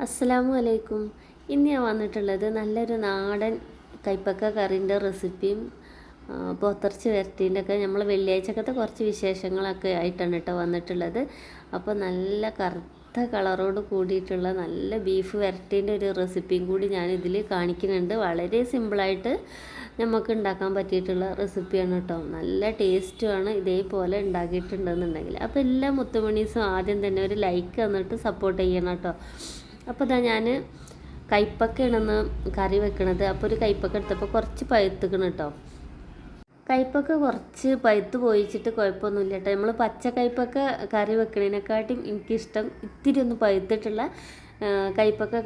അസ്സലാമു അലൈക്കും ഇന്ന് ഞാൻ വന്നിട്ടുള്ളത് നല്ലൊരു നാടൻ കൈപ്പക്ക കറിന്റെ റെസിപ്പിയും ആ, പോത്തിറച്ചി വരട്ടീന്റെ ഒക്കെ നമ്മൾ വെള്ളിയാഴ്ചക്കത്തെ കുറച്ച് വിശേഷങ്ങളൊക്കെ ആയിട്ടാണ് കേട്ടോ വന്നിട്ടുള്ളത്. അപ്പോൾ നല്ല കറുത്ത കളറോട് കൂടിയിട്ടുള്ള നല്ല ബീഫ് വരട്ടീന്റെ ഒരു റെസിപ്പിയും കൂടി ഞാൻ ഇതിൽ കാണിക്കുന്നുണ്ട്. വളരെ സിമ്പിളായിട്ട് നമുക്ക് ഉണ്ടാക്കാൻ പറ്റിയിട്ടുള്ള റെസിപ്പിയാണ് കേട്ടോ. നല്ല ടേസ്റ്റുമാണ് ഇതേപോലെ ഉണ്ടാക്കിയിട്ടുണ്ടെന്നുണ്ടെങ്കിൽ. അപ്പോൾ എല്ലാ മുത്തുമണീസും ആദ്യം തന്നെ ഒരു ലൈക്ക് തന്നിട്ട് സപ്പോർട്ട് ചെയ്യണം കേട്ടോ. അപ്പോൾ ഇതാ ഞാൻ കൈപ്പക്കയാണെന്ന് കറി വെക്കണത്. അപ്പോൾ ഒരു കൈപ്പക്ക എടുത്തപ്പോൾ കുറച്ച് പഴുത്തുക്കണം കേട്ടോ കൈപ്പൊക്കെ കുറച്ച് പഴുത്ത് പോയിച്ചിട്ട് കുഴപ്പമൊന്നുമില്ല കേട്ടോ നമ്മൾ പച്ച കൈപ്പൊക്കെ കറി വെക്കണതിനെക്കാട്ടും എനിക്കിഷ്ടം ഇത്തിരി ഒന്ന് പഴുത്തിട്ടുള്ള ആ,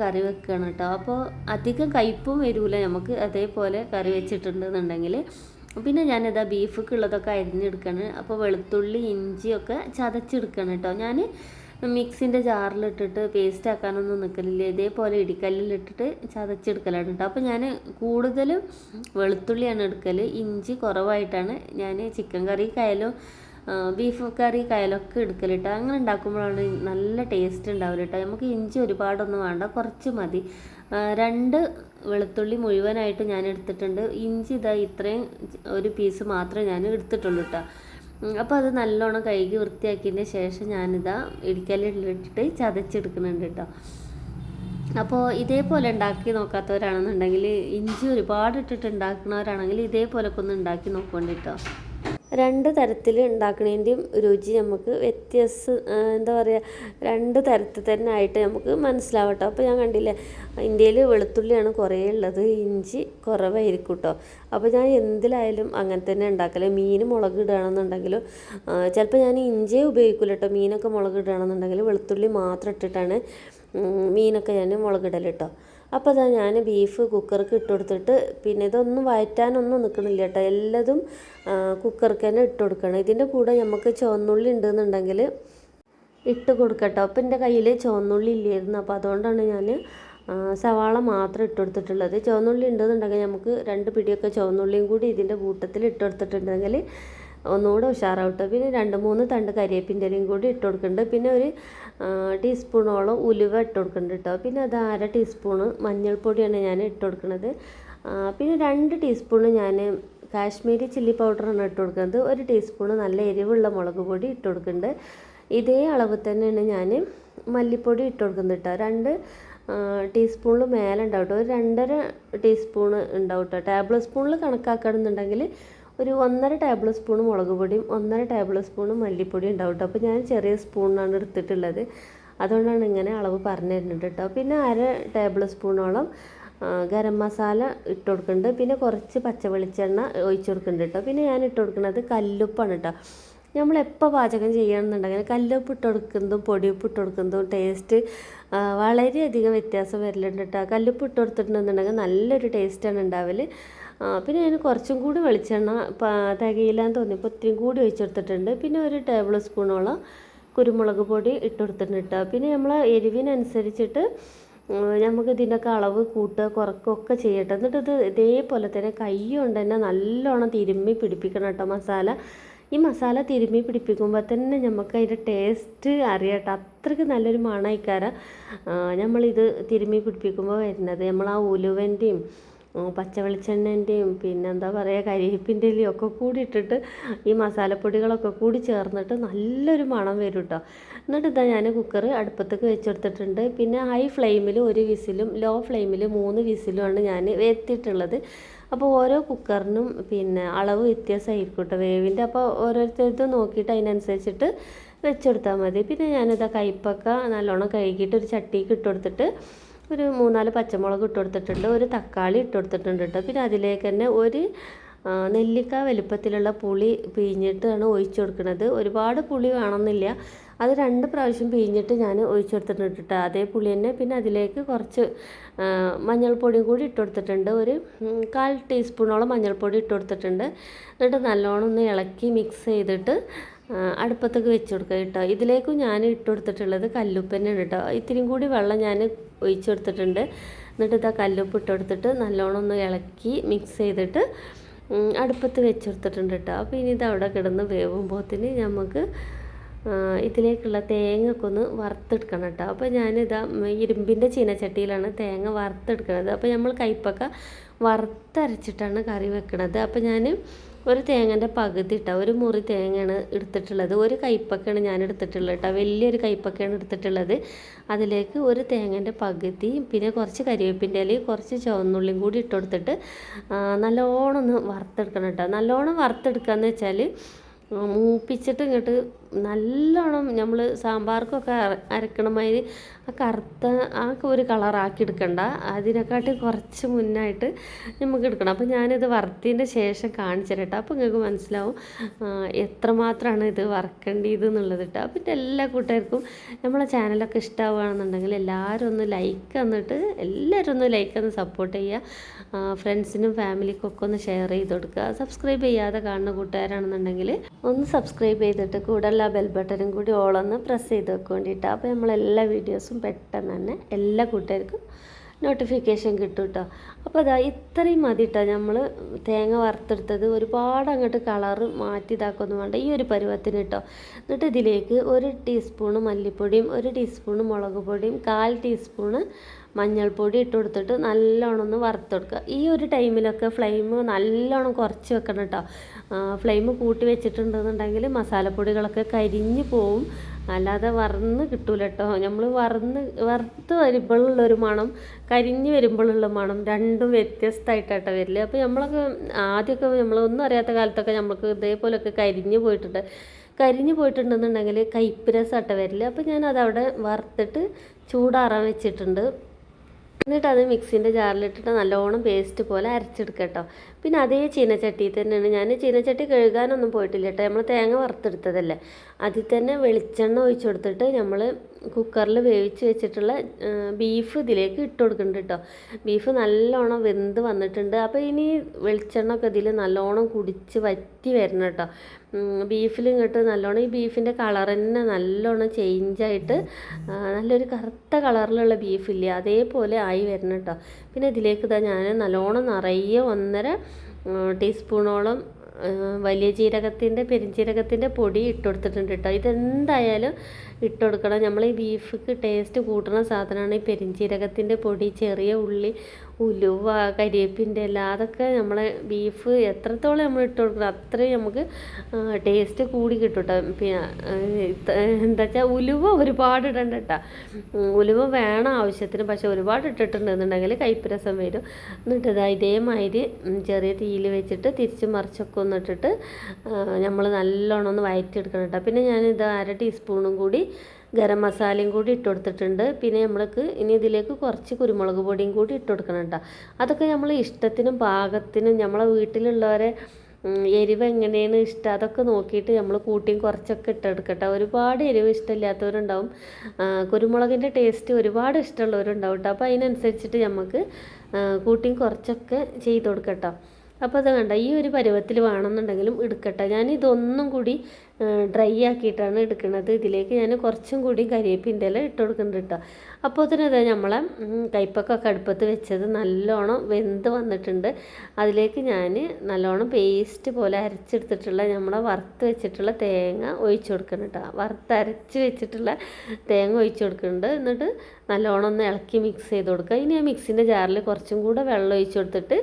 കറി വെക്കണം കേട്ടോ അപ്പോൾ അധികം കയ്പും വരില്ല നമുക്ക് അതേപോലെ കറി വെച്ചിട്ടുണ്ടെന്നുണ്ടെങ്കിൽ പിന്നെ ഞാനിതാ ബീഫൊക്കെ ഉള്ളതൊക്കെ അരിഞ്ഞെടുക്കണം. അപ്പോൾ വെളുത്തുള്ളി ഇഞ്ചിയൊക്കെ ചതച്ചെടുക്കണം കേട്ടോ ഞാൻ മിക്സിന്റെ ജാറിലിട്ടിട്ട് പേസ്റ്റ് ആക്കാനൊന്നും നിൽക്കലില്ല. ഇതേപോലെ ഇടിക്കല്ലിലിട്ടിട്ട് ചതച്ചെടുക്കലാണ് കേട്ടോ അപ്പോൾ ഞാൻ കൂടുതലും വെളുത്തുള്ളിയാണ് എടുക്കൽ ഇഞ്ചി കുറവായിട്ടാണ് ഞാൻ ചിക്കൻ കറിക്കായാലും ബീഫ് കറി എടുക്കൽ കേട്ടോ അങ്ങനെ ഉണ്ടാക്കുമ്പോഴാണ് നല്ല ടേസ്റ്റ് ഉണ്ടാവില്ല കേട്ടോ നമുക്ക് ഇഞ്ചി ഒരുപാടൊന്നും വേണ്ട കുറച്ച് മതി. രണ്ട് വെളുത്തുള്ളി മുഴുവനായിട്ട് ഞാൻ എടുത്തിട്ടുണ്ട്. ഇഞ്ചി ഇതാ ഇത്രയും ഒരു പീസ് മാത്രമേ ഞാൻ എടുത്തിട്ടുള്ളൂ കേട്ടോ അപ്പോൾ അത് നല്ലോണം കഴുകി വൃത്തിയാക്കിയതിന് ശേഷം ഞാനിതാ ഇടിക്കലിട്ടിട്ട് ചതച്ചെടുക്കുന്നുണ്ട് കേട്ടോ. അപ്പോൾ ഇതേപോലെ ഉണ്ടാക്കി നോക്കാത്തവരാണെന്നുണ്ടെങ്കിൽ ഇഞ്ചി ഒരുപാട് ഇട്ടിട്ട് ഉണ്ടാക്കുന്നവരാണെങ്കിൽ ഇതേപോലൊക്കെ ഒന്ന് ഉണ്ടാക്കി നോക്കേണ്ടി കേട്ടോ. രണ്ട് തരത്തിൽ ഉണ്ടാക്കണതിന്റെയും രുചി നമുക്ക് വ്യത്യസ്ത എന്താ പറയുക രണ്ട് തരത്തിൽ തന്നെ ആയിട്ട് നമുക്ക് മനസ്സിലാവട്ടോ അപ്പോൾ ഞാൻ കണ്ടില്ലേ ഇന്ത്യയിൽ വെളുത്തുള്ളിയാണ് കുറേ ഉള്ളത് ഇഞ്ചി കുറവായിരിക്കും കേട്ടോ. അപ്പോൾ ഞാൻ എന്തിലായാലും അങ്ങനെ തന്നെ ഉണ്ടാക്കൽ. മീൻ മുളക് ഇടുകയാണെന്നുണ്ടെങ്കിലും ചിലപ്പോൾ ഞാൻ ഇഞ്ചിയെ ഉപയോഗിക്കില്ല കേട്ടോ. മീനൊക്കെ മുളക് ഇടുകയാണെന്നുണ്ടെങ്കിൽ വെളുത്തുള്ളി മാത്രം ഇട്ടിട്ടാണ് മീനൊക്കെ ഞാൻ മുളകിടൽ കേട്ടോ. അപ്പോൾ അതാ ഞാൻ ബീഫ് കുക്കർക്ക് ഇട്ട് കൊടുത്തിട്ട് പിന്നെ ഇതൊന്നും വയറ്റാനൊന്നും നിൽക്കണില്ല കേട്ടോ എല്ലാതും കുക്കർക്ക് തന്നെ ഇട്ട് കൊടുക്കണം. ഇതിന്റെ കൂടെ നമുക്ക് ചുവന്നുള്ളി ഉണ്ടെന്നുണ്ടെങ്കിൽ ഇട്ട് കൊടുക്കട്ടോ. അപ്പം എന്റെ കയ്യിൽ ചുവന്നുള്ളി ഇല്ലായിരുന്നു. അപ്പോൾ അതുകൊണ്ടാണ് ഞാൻ സവാള മാത്രം ഇട്ട് കൊടുത്തിട്ടുള്ളത്. ചുവന്നുള്ളി ഉണ്ടെന്നുണ്ടെങ്കിൽ നമുക്ക് രണ്ട് പിടിയൊക്കെ ചുവന്നുള്ളിയും കൂടി ഇതിന്റെ കൂട്ടത്തിൽ ഇട്ട് കൊടുത്തിട്ടുണ്ടെങ്കിൽ ഒന്നുകൂടെ ഉഷാറാവട്ടെ. പിന്നെ രണ്ട് മൂന്ന് തണ്ട് കരിയേപ്പിന്റെ ഇലയും കൂടി ഇട്ട് കൊടുക്കുന്നുണ്ട്. പിന്നെ ഒരു ടീസ്പൂണോളം ഉലുവ ഇട്ട് കൊടുക്കുന്നുണ്ട് കേട്ടോ. പിന്നെ അത് അര ടീസ്പൂണ് മഞ്ഞൾപ്പൊടിയാണ് ഞാൻ ഇട്ട് കൊടുക്കുന്നത്. പിന്നെ രണ്ട് ടീസ്പൂണ് ഞാൻ കാശ്മീരി ചില്ലി പൗഡറാണ് ഇട്ട് കൊടുക്കുന്നത്. ഒരു ടീസ്പൂണ് നല്ല എരിവുള്ള മുളക് പൊടി ഇട്ട് കൊടുക്കുന്നുണ്ട്. ഇതേ അളവ് തന്നെയാണ് ഞാൻ മല്ലിപ്പൊടി ഇട്ട് കൊടുക്കുന്നത് കേട്ടോ. രണ്ട് ടീസ്പൂണിൽ മേലെ ഉണ്ടാവും കേട്ടോ. ഒരു രണ്ടര ടീസ്പൂണ് ഉണ്ടാവും കേട്ടോ. ടേബിൾ സ്പൂണിൽ കണക്കാക്കണമെന്നുണ്ടെങ്കിൽ ഒരു ഒന്നര ടേബിൾ സ്പൂൺ മുളക് പൊടിയും ഒന്നര ടേബിൾ സ്പൂൺ മല്ലിപ്പൊടിയും ഉണ്ടാവും കേട്ടോ അപ്പോൾ ഞാൻ ചെറിയ സ്പൂണിനാണ് എടുത്തിട്ടുള്ളത്. അതുകൊണ്ടാണ് ഇങ്ങനെ അളവ് പറഞ്ഞു തരുന്നുണ്ട് കേട്ടോ പിന്നെ അര ടേബിൾ സ്പൂണോളം ഗരം മസാല ഇട്ട് കൊടുക്കുന്നുണ്ട്. പിന്നെ കുറച്ച് പച്ച വെളിച്ചെണ്ണ ഒഴിച്ച് കൊടുക്കുന്നുണ്ട് കേട്ടോ പിന്നെ ഞാൻ ഇട്ട് കൊടുക്കുന്നത് കല്ലുപ്പാണ് കേട്ടോ നമ്മളെപ്പോൾ പാചകം ചെയ്യണമെന്നുണ്ടെങ്കിൽ കല്ലുപ്പ് ഇട്ട് കൊടുക്കുന്നതും പൊടിയുപ്പ് ഇട്ട് കൊടുക്കുന്നതും ടേസ്റ്റ് വളരെയധികം വ്യത്യാസം വരലുണ്ട് കേട്ടോ കല്ലുപ്പ് ഇട്ട് കൊടുത്തിട്ടുണ്ടെന്നുണ്ടെങ്കിൽ നല്ലൊരു ടേസ്റ്റാണ് ഉണ്ടാവൽ പിന്നെ ഞാൻ കുറച്ചും കൂടി വെളിച്ചെണ്ണ തികയില്ലാന്ന് തോന്നിയപ്പോൾ ഇത്രയും കൂടി ഒഴിച്ചെടുത്തിട്ടുണ്ട്. പിന്നെ ഒരു ടേബിൾ സ്പൂണോളം കുരുമുളക് പൊടി ഇട്ട് കൊടുത്തിട്ടുണ്ട് കേട്ടോ പിന്നെ നമ്മൾ എരിവിനനുസരിച്ചിട്ട് നമുക്ക് ഇതിന്റെയൊക്കെ അളവ് കൂട്ടുക കുറക്കുകയൊക്കെ ചെയ്യട്ടെ. എന്നിട്ട് ഇത് ഇതേപോലെ തന്നെ കൈ കൊണ്ട് തന്നെ നല്ലോണം തിരുമ്മി പിടിപ്പിക്കണം കേട്ടോ മസാല. ഈ മസാല തിരുമ്മി പിടിപ്പിക്കുമ്പോൾ തന്നെ നമുക്ക് അതിന്റെ ടേസ്റ്റ് അറിയട്ടെ അത്രയ്ക്ക് നല്ലൊരു മണയിക്കാരം. നമ്മളിത് തിരുമ്മി പിടിപ്പിക്കുമ്പോൾ വരുന്നത്. നമ്മൾ ആ ഉലുവന്റെയും പച്ച വെളിച്ചെണ്ണേന്റെയും പിന്നെ എന്താ പറയുക കരിയേപ്പിന്റെ ഇലയും ഒക്കെ കൂടി ഇട്ടിട്ട് ഈ മസാലപ്പൊടികളൊക്കെ കൂടി ചേർന്നിട്ട് നല്ലൊരു മണം വരും കേട്ടോ എന്നിട്ട് ഇതാ ഞാൻ കുക്കർ അടുപ്പത്തേക്ക് വെച്ചെടുത്തിട്ടുണ്ട്. പിന്നെ ഹൈ ഫ്ലെയിമിൽ ഒരു വിസിലും ലോ ഫ്ലെയിമിൽ മൂന്ന് വിസിലുമാണ് ഞാൻ എത്തിയിട്ടുള്ളത് അപ്പോൾ ഓരോ കുക്കറിനും പിന്നെ അളവ് വ്യത്യാസമായിരിക്കും കേട്ടോ വേവിന്റെ. അപ്പോൾ ഓരോരുത്തരത് നോക്കിയിട്ട് അതിനനുസരിച്ചിട്ട് വെച്ചെടുത്താൽ മതി. പിന്നെ ഞാനിതാ കയ്പ്പൊക്കെ നല്ലോണം കഴുകിയിട്ട് ഒരു ചട്ടിക്ക് ഇട്ട് കൊടുത്തിട്ട് ഒരു മൂന്നാൽ പച്ചമുളക് ഇട്ട് കൊടുത്തിട്ടുണ്ട് ഒരു തക്കാളി ഇട്ട് കൊടുത്തിട്ടുണ്ട് കേട്ടോ പിന്നെ അതിലേക്ക് തന്നെ ഒരു നെല്ലിക്ക വലുപ്പത്തിലുള്ള പുളി പിഴിഞ്ഞിട്ടാണ് ഒഴിച്ചു കൊടുക്കുന്നത് ഒരുപാട് പുളി വേണമെന്നില്ല. അത് രണ്ട് പ്രാവശ്യം പിഴിഞ്ഞിട്ട് ഞാൻ ഒഴിച്ചു കൊടുത്തിട്ടുണ്ട് കേട്ടോ അതേ പുളി തന്നെ. പിന്നെ അതിലേക്ക് കുറച്ച് മഞ്ഞൾപ്പൊടിയും കൂടി ഇട്ട് കൊടുത്തിട്ടുണ്ട്. ഒരു കാൽ ടീസ്പൂണോളം മഞ്ഞൾപ്പൊടി ഇട്ട് കൊടുത്തിട്ടുണ്ട്. എന്നിട്ട് നല്ലോണം ഒന്ന് ഇളക്കി മിക്സ് ചെയ്തിട്ട് അടുപ്പത്തേക്ക് വെച്ച് കൊടുക്കുക കേട്ടോ. ഇതിലേക്കും ഞാൻ ഇട്ട് കൊടുത്തിട്ടുള്ളത് കല്ലുപ്പ് കേട്ടോ. ഇത്തിരിയും കൂടി വെള്ളം ഞാൻ ഒഴിച്ച് കൊടുത്തിട്ടുണ്ട് എന്നിട്ട് ഇതാ കല്ലുപ്പ് ഇട്ട് കൊടുത്തിട്ട് നല്ലോണം ഒന്ന് ഇളക്കി മിക്സ് ചെയ്തിട്ട് അടുപ്പത്ത് വെച്ച് കൊടുത്തിട്ടുണ്ട് കേട്ടോ. അപ്പോൾ ഇനി ഇത് അവിടെ കിടന്ന് വേവുമ്പോഴത്തിന് നമുക്ക് ഇതിലേക്കുള്ള തേങ്ങയൊക്കെ ഒന്ന് വറുത്തെടുക്കണം കേട്ടോ. അപ്പോൾ ഞാനിതാ ഇരുമ്പിന്റെ ചീനച്ചട്ടിയിലാണ് തേങ്ങ വറുത്തെടുക്കുന്നത് അപ്പോൾ നമ്മൾ കയ്പ്പൊക്കെ വറുത്തരച്ചിട്ടാണ് കറി വെക്കണത്. അപ്പോൾ ഞാൻ ഒരു തേങ്ങന്റെ പകുതി ഇട്ട ഒരു മുറി തേങ്ങയാണ് എടുത്തിട്ടുള്ളത്. ഒരു കൈപ്പൊക്കെയാണ് ഞാൻ എടുത്തിട്ടുള്ളത് കേട്ടോ. വലിയൊരു കൈപ്പൊക്കെയാണ് എടുത്തിട്ടുള്ളത്. അതിലേക്ക് ഒരു തേങ്ങന്റെ പകുതി പിന്നെ കുറച്ച് കരിവേപ്പിന്റെ ഇലയും കുറച്ച് ചുവന്നുള്ളിയും കൂടി ഇട്ട് കൊടുത്തിട്ട് നല്ലോണം ഒന്ന് വറുത്തെടുക്കണം കേട്ടോ. നല്ലോണം വറുത്തെടുക്കുക എന്ന് വെച്ചാൽ മൂപ്പിച്ചിട്ട് ഇങ്ങോട്ട് നല്ലോണം നമ്മൾ സാമ്പാർക്കൊക്കെ അര- അരക്കണ ആ കറുത്ത ആ ഒരു കളറാക്കി എടുക്കണ്ട. അതിനെക്കാട്ടി കുറച്ച് മുന്നായിട്ട് നമുക്ക് എടുക്കണം. അപ്പോൾ ഞാനിത് വറുത്തതിന്റെ ശേഷം കാണിച്ചു അപ്പോൾ നിങ്ങൾക്ക് മനസ്സിലാവും എത്രമാത്രമാണ് ഇത് വറക്കേണ്ടത് എന്നുള്ളത് കേട്ടോ അപ്പം എല്ലാ കൂട്ടുകാർക്കും നമ്മളെ ചാനലൊക്കെ ഇഷ്ടമാവുകയാണെന്നുണ്ടെങ്കിൽ എല്ലാവരും ഒന്ന് ലൈക്ക് തന്നിട്ട് എല്ലാവരും ഒന്ന് ലൈക്ക് തന്ന് സപ്പോർട്ട് ചെയ്യുക. ഫ്രണ്ട്സിനും ഫാമിലിക്കൊക്കെ ഒന്ന് ഷെയർ ചെയ്ത് കൊടുക്കുക. സബ്സ്ക്രൈബ് ചെയ്യാതെ കാണുന്ന കൂട്ടുകാരാണെന്നുണ്ടെങ്കിൽ ഒന്ന് സബ്സ്ക്രൈബ് ചെയ്തിട്ട് കൂടെയുള്ള ബെൽ ബട്ടനും കൂടി ഓളൊന്ന് പ്രസ് ചെയ്ത് വെക്കൊണ്ടിട്ട് അപ്പോൾ നമ്മളെല്ലാ വീഡിയോസും പെട്ടെന്ന് തന്നെ എല്ലാ കൂട്ടുകാർക്കും നോട്ടിഫിക്കേഷൻ കിട്ടും കേട്ടോ അപ്പോൾ അതാ ഇത്രയും മതി കേട്ടോ നമ്മൾ തേങ്ങ വറുത്തെടുത്തത്. ഒരുപാട് അങ്ങോട്ട് കളറ് മാറ്റി ഇതാക്കൊന്നും വേണ്ട. ഈ ഒരു പരുവത്തിന് കേട്ടോ എന്നിട്ട് ഇതിലേക്ക് ഒരു ടീസ്പൂണ് മല്ലിപ്പൊടിയും ഒരു ടീസ്പൂണ് മുളക് പൊടിയും കാൽ ടീസ്പൂണ് മഞ്ഞൾപ്പൊടി ഇട്ട് കൊടുത്തിട്ട് നല്ലോണം ഒന്ന് വറുത്തെടുക്കുക ഈ ഒരു ടൈമിലൊക്കെ ഫ്ലെയിം നല്ലോണം കുറച്ച് വെക്കണം കേട്ടോ ഫ്ലെയിം കൂട്ടി വെച്ചിട്ടുണ്ടെന്നുണ്ടെങ്കിൽ മസാലപ്പൊടികളൊക്കെ കരിഞ്ഞു പോവും. അല്ലാതെ വറന്ന് കിട്ടൂല കേട്ടോ നമ്മൾ വറന്ന് വറുത്ത് വരുമ്പോഴുള്ളൊരു മണം കരിഞ്ഞ് വരുമ്പോഴുള്ള മണം രണ്ടും വ്യത്യസ്തമായിട്ടാട്ടോ വരില്ല. അപ്പോൾ നമ്മളൊക്കെ ആദ്യമൊക്കെ നമ്മളൊന്നും അറിയാത്ത കാലത്തൊക്കെ നമുക്ക് ഇതേപോലെയൊക്കെ കരിഞ്ഞ് പോയിട്ടുണ്ട്. കരിഞ്ഞു പോയിട്ടുണ്ടെന്നുണ്ടെങ്കിൽ കയ്പ്പ് രസമായിട്ട് വരില്ല. അപ്പോൾ ഞാനതവിടെ വറുത്തിട്ട് ചൂടാറാൻ വെച്ചിട്ടുണ്ട്. എന്നിട്ട് അത് മിക്സിന്റെ ജാറിലിട്ടിട്ട് നല്ലോണം പേസ്റ്റ് പോലെ അരച്ചെടുക്കുക കേട്ടോ പിന്നെ അതേ ചീനച്ചട്ടിയിൽ തന്നെയാണ്. ഞാൻ ചീനച്ചട്ടി കഴുകാനൊന്നും പോയിട്ടില്ല കേട്ടോ. നമ്മൾ തേങ്ങ വറുത്തെടുത്തതല്ലേ. അതിൽ തന്നെ വെളിച്ചെണ്ണ ഒഴിച്ചു കൊടുത്തിട്ട് നമ്മൾ കുക്കറിൽ വേവിച്ച് വെച്ചിട്ടുള്ള ബീഫ് ഇതിലേക്ക് ഇട്ട് കൊടുക്കുന്നുണ്ട് കേട്ടോ ബീഫ് നല്ലോണം വെന്ത് വന്നിട്ടുണ്ട്. അപ്പോൾ ഇനി വെളിച്ചെണ്ണ ഒക്കെ ഇതിൽ നല്ലോണം കുടിച്ച് വറ്റി വരണം കേട്ടോ ബീഫിൽ ഇങ്ങോട്ട് നല്ലോണം ഈ ബീഫിന്റെ കളർ തന്നെ നല്ലോണം ചേഞ്ചായിട്ട് നല്ലൊരു കറുത്ത കളറിലുള്ള ബീഫില്ലേ അതേപോലെ ആയി വരണം കേട്ടോ പിന്നെ ഇതിലേക്ക് ഇതാ ഞാൻ നല്ലോണം നിറയെ ഒന്നര ടീസ്പൂണോളം വലിയ ജീരകത്തിന്റെ പെരിഞ്ജീരകത്തിന്റെ പൊടി ഇട്ട് കൊടുത്തിട്ടുണ്ട് കേട്ടോ. ഇതെന്തായാലും ഇട്ട് കൊടുക്കണം നമ്മൾ ഈ ബീഫിക്ക് ടേസ്റ്റ് കൂട്ടുന്ന സാധനമാണ് ഈ പെരിഞ്ജീരകത്തിന്റെ പൊടി ചെറിയ ഉള്ളി ഉലുവ കരിവേപ്പിന്റെ ഇല അതൊക്കെ നമ്മളെ ബീഫ് എത്രത്തോളം നമ്മൾ ഇട്ട് കൊടുക്കണം അത്രയും നമുക്ക് ടേസ്റ്റ് കൂടി കിട്ടും കേട്ടോ പിന്നെ എന്താ വെച്ചാൽ ഉലുവ ഒരുപാട് ഇടണ്ട കേട്ടോ ഉലുവ വേണം ആവശ്യത്തിന് പക്ഷെ ഒരുപാട് ഇട്ടിട്ടുണ്ടെന്നുണ്ടെങ്കിൽ കയ്പ്പ് രസം വരും. എന്നിട്ട് ഇതാ ഇതേമാതിരി ചെറിയ തീയിൽ വെച്ചിട്ട് തിരിച്ച് മറിച്ചൊക്കെ ഒന്ന് ഇട്ടിട്ട് നമ്മൾ നല്ലോണം ഒന്ന് വയറ്റിയെടുക്കണം കേട്ടോ പിന്നെ ഞാനിത് അര ടീസ്പൂണും കൂടി ഗരം മസാലയും കൂടി ഇട്ട് കൊടുത്തിട്ടുണ്ട്. പിന്നെ നമ്മൾക്ക് ഇനി ഇതിലേക്ക് കുറച്ച് കുരുമുളക് പൊടിയും കൂടി ഇട്ട് കൊടുക്കണം കേട്ടോ അതൊക്കെ നമ്മൾ ഇഷ്ടത്തിനും പാകത്തിനും നമ്മളെ വീട്ടിലുള്ളവരെ എരിവ് എങ്ങനെയാണ് ഇഷ്ടം അതൊക്കെ നോക്കിയിട്ട് നമ്മൾ കൂട്ടിയും കുറച്ചൊക്കെ ഇട്ടെടുക്കട്ടെ ഒരുപാട് എരിവ് ഇഷ്ടമില്ലാത്തവരുണ്ടാവും. കുരുമുളകിന്റെ ടേസ്റ്റ് ഒരുപാട് ഇഷ്ടമുള്ളവരുണ്ടാവും കേട്ടോ അപ്പോൾ അതിനനുസരിച്ചിട്ട് നമുക്ക് കൂട്ടിയും കുറച്ചൊക്കെ ചെയ്ത് കൊടുക്കട്ടോ. അപ്പോൾ അത് കണ്ട ഈ ഒരു പരുവത്തിൽ വേണമെന്നുണ്ടെങ്കിലും എടുക്കട്ടെ. ഞാൻ ഇതൊന്നും കൂടി ഡ്രൈ ആക്കിയിട്ടാണ് എടുക്കുന്നത്. ഇതിലേക്ക് ഞാൻ കുറച്ചും കൂടി കരിയേപ്പിന്റെ ഇല ഇട്ട് കൊടുക്കുന്നുണ്ട് കേട്ടോ അപ്പോൾ ഇതാ നമ്മളെ കടുപ്പത്ത് അടുപ്പത്ത് വെച്ചത് നല്ലോണം വെന്ത് വന്നിട്ടുണ്ട്. അതിലേക്ക് ഞാൻ നല്ലോണം പേസ്റ്റ് പോലെ അരച്ചെടുത്തിട്ടുള്ള നമ്മളെ വറുത്ത് വെച്ചിട്ടുള്ള തേങ്ങ ഒഴിച്ചു കൊടുക്കണം കേട്ടോ വറുത്തരച്ച് വെച്ചിട്ടുള്ള തേങ്ങ ഒഴിച്ചു കൊടുക്കുന്നുണ്ട്. എന്നിട്ട് നല്ലോണം ഒന്ന് ഇളക്കി മിക്സ് ചെയ്ത് കൊടുക്കുക. ഇനി ആ മിക്സിന്റെ ജാറിൽ കുറച്ചും കൂടെ വെള്ളം ഒഴിച്ചു കൊടുത്തിട്ട്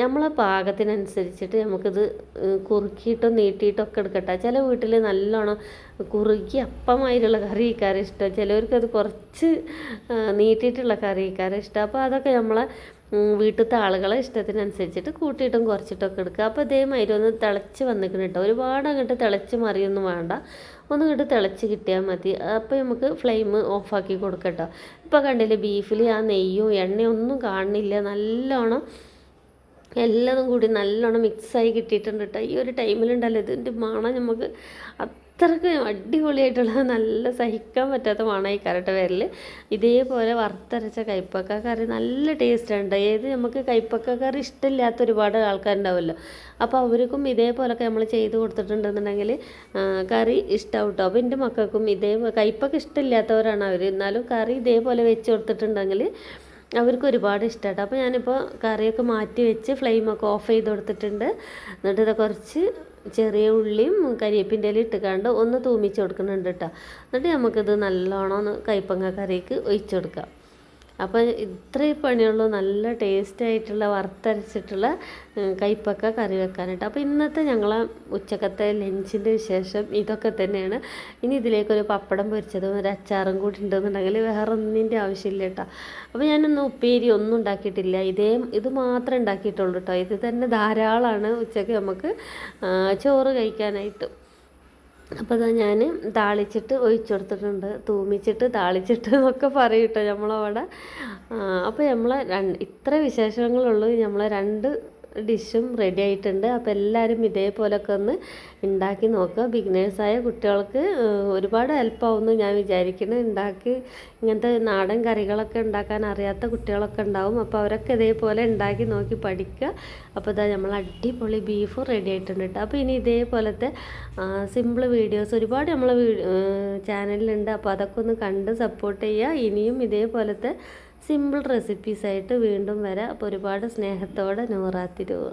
നമ്മളെ പാകത്തിനനുസരിച്ചിട്ട് നമുക്കിത് കുറുക്കിയിട്ടോ നീട്ടിയിട്ടോ ഒക്കെ എടുക്കട്ടെ. ചില വീട്ടിൽ നല്ലോണം കുറുക്കി അപ്പമായിട്ടുള്ള കറി വയ്ക്കാറ് ഇഷ്ടം. ചിലവർക്ക് അത് കുറച്ച് നീട്ടിയിട്ടുള്ള കറി വയ്ക്കാറ് ഇഷ്ടം. അപ്പോൾ അതൊക്കെ നമ്മളെ വീട്ടിലത്തെ ആളുകളെ ഇഷ്ടത്തിനനുസരിച്ചിട്ട് കൂട്ടിയിട്ടും കുറച്ചിട്ടൊക്കെ എടുക്കുക. അപ്പോൾ ഇതേമാതിരി ഒന്ന് തിളച്ച് വന്നിക്കണം കേട്ടോ. ഒരുപാട് അങ്ങോട്ട് തിളച്ച് മറിയൊന്നും വേണ്ട. ഒന്ന് ഇങ്ങോട്ട് തിളച്ച് കിട്ടിയാൽ മതി. അപ്പോൾ നമുക്ക് ഫ്ലെയിം ഓഫാക്കി കൊടുക്കട്ടോ ഇപ്പോൾ കണ്ടില്ലേ ബീഫിൽ ആ നെയ്യും എണ്ണയും ഒന്നും കാണുന്നില്ല. നല്ലോണം എല്ലാതും കൂടി നല്ലോണം മിക്സായി കിട്ടിയിട്ടുണ്ട് കേട്ടോ ഈ ഒരു ടൈമിലുണ്ടല്ലോ ഇതിന്റെ മണം നമുക്ക് അത്രയ്ക്ക് അടിപൊളിയായിട്ടുള്ള നല്ല സഹിക്കാൻ പറ്റാത്ത മണമായി കരട്ട് വരൽ ഇതേപോലെ വറുത്തരച്ച കയ്പ്പക്ക കറി നല്ല ടേസ്റ്റ് ഉണ്ട് ഏത് നമുക്ക് കയ്പ്പക്ക കറി ഇഷ്ടമില്ലാത്ത ഒരുപാട് ആൾക്കാരുണ്ടാവുമല്ലോ. അപ്പോൾ അവർക്കും ഇതേപോലൊക്കെ നമ്മൾ ചെയ്ത് കൊടുത്തിട്ടുണ്ടെന്നുണ്ടെങ്കിൽ കറി ഇഷ്ടമാവും കേട്ടോ അപ്പോൾ എന്റെ മക്കൾക്കും ഇതേ കയ്പ്പൊക്കെ ഇഷ്ടമില്ലാത്തവരാണ് അവർ എന്നാലും കറി ഇതേപോലെ വെച്ച് കൊടുത്തിട്ടുണ്ടെങ്കിൽ അവർക്ക് ഒരുപാട് ഇഷ്ടമായിട്ട് അപ്പോൾ ഞാനിപ്പോൾ കറിയൊക്കെ മാറ്റി വെച്ച് ഫ്ലെയിമൊക്കെ ഓഫ് ചെയ്ത് കൊടുത്തിട്ടുണ്ട്. എന്നിട്ട് ഇത് കുറച്ച് ചെറിയ ഉള്ളിയും കരിയേപ്പിന്റെ ഇല ഇട്ടുകാണ്ട് ഒന്ന് തൂമിച്ച് കൊടുക്കുന്നുണ്ട് കേട്ടോ എന്നിട്ട് നമുക്കിത് നല്ലോണം ഒന്ന് കൈപ്പങ്ങ കറിക്ക് ഒഴിച്ചു കൊടുക്കാം. അപ്പോൾ ഇത്രയും പണിയുള്ളൂ. നല്ല ടേസ്റ്റ് ആയിട്ടുള്ള വറുത്തരച്ചിട്ടുള്ള കയ്പ്പൊക്കെ കറി വെക്കാനായിട്ട് അപ്പോൾ ഇന്നത്തെ ഞങ്ങളെ ഉച്ചക്കത്തെ ലഞ്ചിന്റെ വിശേഷം ഇതൊക്കെ തന്നെയാണ്. ഇനി ഇതിലേക്കൊരു പപ്പടം പൊരിച്ചതും ഒരു അച്ചാറും കൂടി ഉണ്ടെന്നുണ്ടെങ്കിൽ വേറെ ഒന്നിന്റെ ആവശ്യമില്ല കേട്ടോ. അപ്പോൾ ഞാനൊന്നും ഉപ്പേരി ഒന്നും ഉണ്ടാക്കിയിട്ടില്ല. ഇതേ ഇത് മാത്രമേ ഉണ്ടാക്കിയിട്ടുള്ളൂ കേട്ടോ. ഇത് തന്നെ ധാരാളമാണ് ഉച്ചയ്ക്ക് നമുക്ക് ചോറ് കഴിക്കാനായിട്ട്. അപ്പോൾ അതാ ഞാൻ താളിച്ചിട്ട് ഒഴിച്ചു കൊടുത്തിട്ടുണ്ട് തൂമിച്ചിട്ട് താളിച്ചിട്ട് എന്നൊക്കെ പറയും കേട്ടോ നമ്മളവിടെ. അപ്പോൾ രണ്ട് ഇത്ര വിശേഷങ്ങളുള്ളൂ. നമ്മളെ രണ്ട് ഡിഷും റെഡി ആയിട്ടുണ്ട്. അപ്പോൾ എല്ലാവരും ഇതേപോലൊക്കെ ഒന്ന് ഉണ്ടാക്കി നോക്കുക. ബിഗിനേഴ്സായ കുട്ടികൾക്ക് ഒരുപാട് ഹെൽപ്പാവുമെന്ന് ഞാൻ വിചാരിക്കുന്നു. ഉണ്ടാക്കി ഇങ്ങനത്തെ നാടൻ കറികളൊക്കെ ഉണ്ടാക്കാൻ അറിയാത്ത കുട്ടികളൊക്കെ ഉണ്ടാവും അപ്പോൾ അവരൊക്കെ ഇതേപോലെ ഉണ്ടാക്കി നോക്കി പഠിക്കുക. അപ്പോൾ ഇതാ നമ്മൾ അടിപൊളി ബീഫ് റെഡി ആയിട്ടുണ്ട് കേട്ടോ അപ്പോൾ ഇനി ഇതേപോലത്തെ സിമ്പിൾ വീഡിയോസ് ഒരുപാട് നമ്മളെ ചാനലിലുണ്ട് അപ്പോൾ അതൊക്കെ ഒന്ന് കണ്ട് സപ്പോർട്ട് ചെയ്യുക. ഇനിയും ഇതേപോലത്തെ സിമ്പിൾ റെസിപ്പീസായിട്ട് വീണ്ടും വരാം. അപ്പോൾ ഒരുപാട് സ്നേഹത്തോടെ നൂറാത്തിരൂർ.